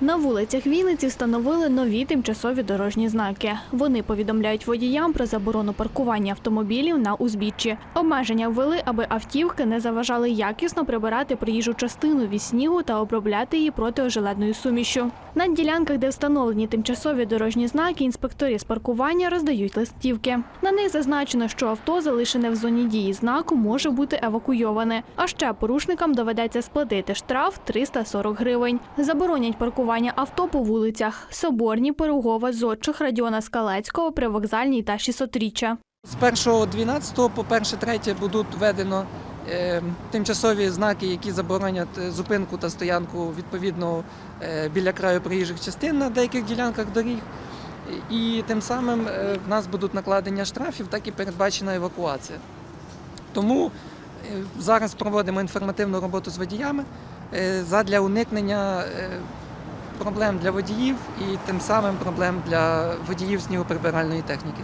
На вулицях Вінниці встановили нові тимчасові дорожні знаки. Вони повідомляють водіям про заборону паркування автомобілів на узбіччі. Обмеження ввели, аби автівки не заважали якісно прибирати проїжджу частину від снігу та обробляти її протиожеледною сумішю. На ділянках, де встановлені тимчасові дорожні знаки, інспектори з паркування роздають листівки. На них зазначено, що авто, залишене в зоні дії знаку, може бути евакуйоване. А ще порушникам доведеться сплатити штраф 340 гривень. Заборонять паркування авто по вулицях Соборні, Пирогова, Зодчих, Радіона Скалецького, Привокзальній та 600-річчя. З 1.12 по 1.3 будуть введено е, тимчасові знаки, які заборонять е, зупинку та стоянку відповідно е, біля краю проїжджих частин на деяких ділянках доріг. І тим самим в нас будуть накладення штрафів, так і передбачена евакуація. Тому зараз проводимо інформативну роботу з водіями задля уникнення проблем для водіїв і тим самим проблем для водіїв снігоприбиральної техніки.